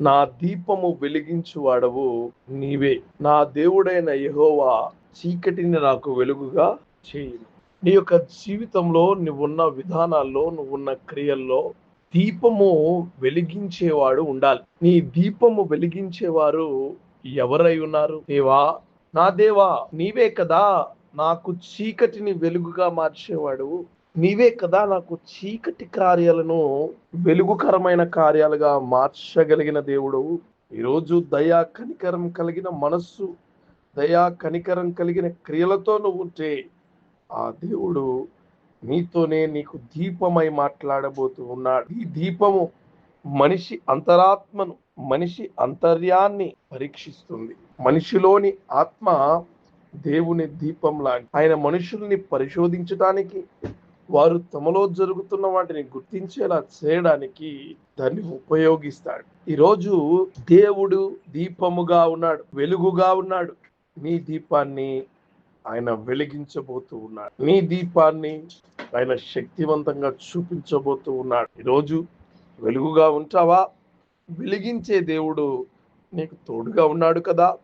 నా దీపము వెలిగించువాడవు నీవే. నా దేవుడైన యహోవా చీకటిని నాకు వెలుగుగా చేయి నీ యొక్క జీవితంలో నువ్వున్న విధానాల్లో నువ్వున్న క్రియల్లో దీపము వెలిగించేవాడు ఉండాలి. నీ దీపము వెలిగించేవారు ఎవరై ఉన్నారు? దేవా నా దేవా నీవే కదా నాకు చీకటిని వెలుగుగా మార్చేవాడు నీవే కదా నాకు చీకటి కార్యాలను వెలుగుకరమైన కార్యాలుగా మార్చగలిగిన దేవుడు. ఈరోజు దయా కనికరం కలిగిన మనస్సు దయా కనికరం కలిగిన క్రియలతో నువ్వు ఉంటే ఆ దేవుడు నీతోనే నీకు దీపమై మాట్లాడబోతూ ఉన్నాడు. ఈ దీపము మనిషి అంతరాత్మను మనిషి అంతర్యాన్ని పరీక్షిస్తుంది. మనిషిలోని ఆత్మ దేవుని దీపం లాంటి ఆయన మనుషుల్ని పరిశోధించడానికి వారు తమలో జరుగుతున్న వాటిని గుర్తించేలా చేయడానికి దాన్ని ఉపయోగిస్తాడు. ఈరోజు దేవుడు దీపముగా ఉన్నాడు వెలుగుగా ఉన్నాడు. నీ దీపాన్ని ఆయన వెలిగించబోతూ ఉన్నాడు. నీ దీపాన్ని ఆయన శక్తివంతంగా చూపించబోతూ ఉన్నాడు. ఈరోజు వెలుగుగా ఉంటావా? వెలిగించే దేవుడు నీకు తోడుగా ఉన్నాడు కదా?